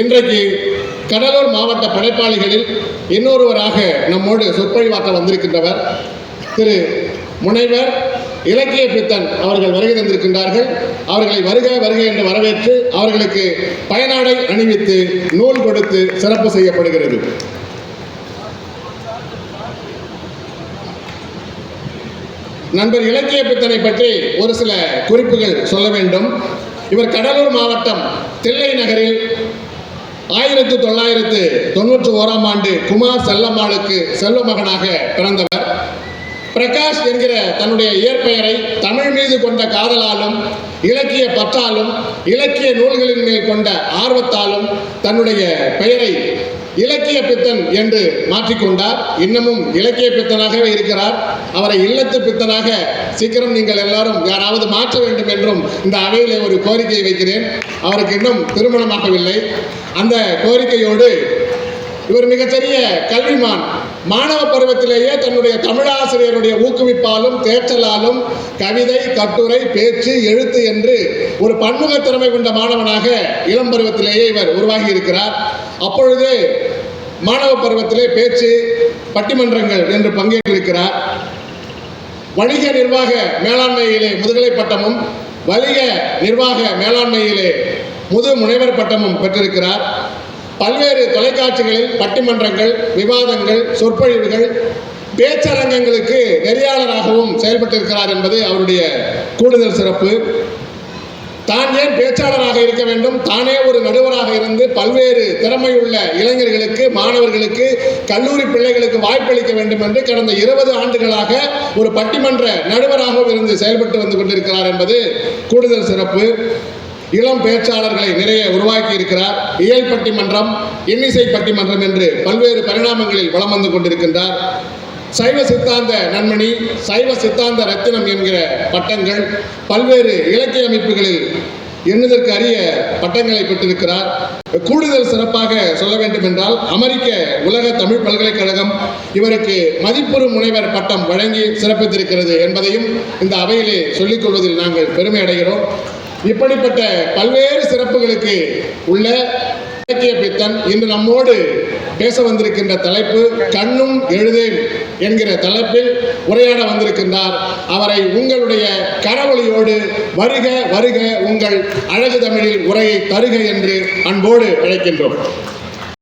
இன்றைக்கு கடலூர் மாவட்ட படைப்பாளிகளில் இன்னொருவராக நம்மோடு சொற்பொழிவாக்க வந்திருக்கின்றவர் திரு முனைவர் இலக்கிய பித்தன் அவர்கள் வருகை தந்திருக்கின்றார்கள். அவர்களை வருக வருக என்று வரவேற்று அவர்களுக்கு பயனாடை அணிவித்து நூல் கொடுத்து சிறப்பு செய்யப்படுகிறது. நண்பர் இலக்கிய பித்தனை பற்றி ஒரு சில குறிப்புகள் சொல்ல வேண்டும். இவர் கடலூர் மாவட்டம் தில்லை நகரில் ஆயிரத்து தொள்ளாயிரத்து தொண்ணூற்றி ஓராம் ஆண்டு குமார் செல்லம்மாளுக்கு செல்வ மகனாக பிறந்தவர். பிரகாஷ் என்கிற தன்னுடைய இயற்பெயரை தமிழ் மீது கொண்ட காதலாலும் இலக்கிய பற்றாலும் இலக்கிய நூல்களின் மேல் கொண்ட ஆர்வத்தாலும் தன்னுடைய பெயரை இலக்கிய பித்தன் என்று மாற்றிக்கொண்டார் இன்னமும் இலக்கிய பித்தனாகவே இருக்கிறார். அவரை இல்லத்து பித்தனாக சீக்கிரம் நீங்கள் எல்லாரும் யாராவது மாற்ற வேண்டும் என்றும் இந்த அவையிலே ஒரு கோரிக்கையை வைக்கிறேன். அவருக்கு இன்னும் திருமணமாகவில்லை. அந்த கோரிக்கையோடு இவர் மிகச்சிறிய கல்விமான் மாணவ பருவத்திலேயே தன்னுடைய தமிழாசிரியருடைய ஊக்குவிப்பாலும் தேற்றலாலும் கவிதை கட்டுரை பேச்சு எழுத்து என்று ஒரு பன்முக திறமை கொண்ட மாணவனாக இளம் பருவத்திலேயே இவர் உருவாகி இருக்கிறார் அப்பொழுது மாணவ பருவத்திலே பேச்சு பட்டிமன்றங்கள் என்று பங்கேற்றிருக்கிறார். வணிக நிர்வாக மேலாண்மையிலே முதுகலை பட்டமும் வணிக நிர்வாக மேலாண்மையிலே முது முனைவர் பட்டமும் பெற்றிருக்கிறார். பல்வேறு தொலைக்காட்சிகளில் பட்டிமன்றங்கள் விவாதங்கள் சொற்பொழிவுகள் பேச்சரங்கங்களுக்கு நெறியாளராகவும் செயல்பட்டிருக்கிறார் என்பது அவருடைய கூடுதல் சிறப்பு. தான் ஏன் பேச்சாளராக இருக்க வேண்டும்? தானே ஒரு நடுவராக இருந்து பல்வேறு திறமையுள்ள இளைஞர்களுக்கு மாணவர்களுக்கு கல்லூரி பிள்ளைகளுக்கு வாய்ப்பளிக்க வேண்டும் என்று கடந்த இருபது ஆண்டுகளாக ஒரு பட்டிமன்ற நடுவராகவும் இருந்து செயல்பட்டு வந்து கொண்டிருக்கிறார் என்பது கூடுதல் சிறப்பு. இளம் பேச்சாளர்களை நிறைய உருவாக்கி இருக்கிறார் இயல் பட்டிமன்றம் இன்னிசை பட்டிமன்றம் என்று பல்வேறு பரிணாமங்களில் வலம் வந்து கொண்டிருக்கின்றார். சைவ சித்தாந்த நன்மணி சைவ சித்தாந்த ரத்தினம் என்கிற பட்டங்கள் பல்வேறு இலக்கிய அமைப்புகளில் எண்ணுதற்கு அரிய பட்டங்களை பெற்றிருக்கிறார். கூடுதல் சிறப்பாக சொல்ல வேண்டும் என்றால் அமெரிக்க உலக தமிழ் பல்கலைக்கழகம் இவருக்கு மதிப்புறு முனைவர் பட்டம் வழங்கி சிறப்பித்திருக்கிறது என்பதையும் இந்த அவையிலே சொல்லிக் கொள்வதில் நாங்கள் பெருமை அடைகிறோம். இப்படிப்பட்ட பல்வேறு சிறப்புகளுக்கு உள்ள இலக்கிய பித்தன் இன்று நம்மோடு பேச வந்திருக்கின்ற தலைப்பு கண்ணும் எழுதேன் என்கிற தலைப்பில் உரையாட வந்திருக்கின்றார். அவரை உங்களுடைய கரவொலியோடு வருக வருக உங்கள் அழகு தமிழில் உரையை தருக என்று அன்போடு அழைக்கின்றோம்.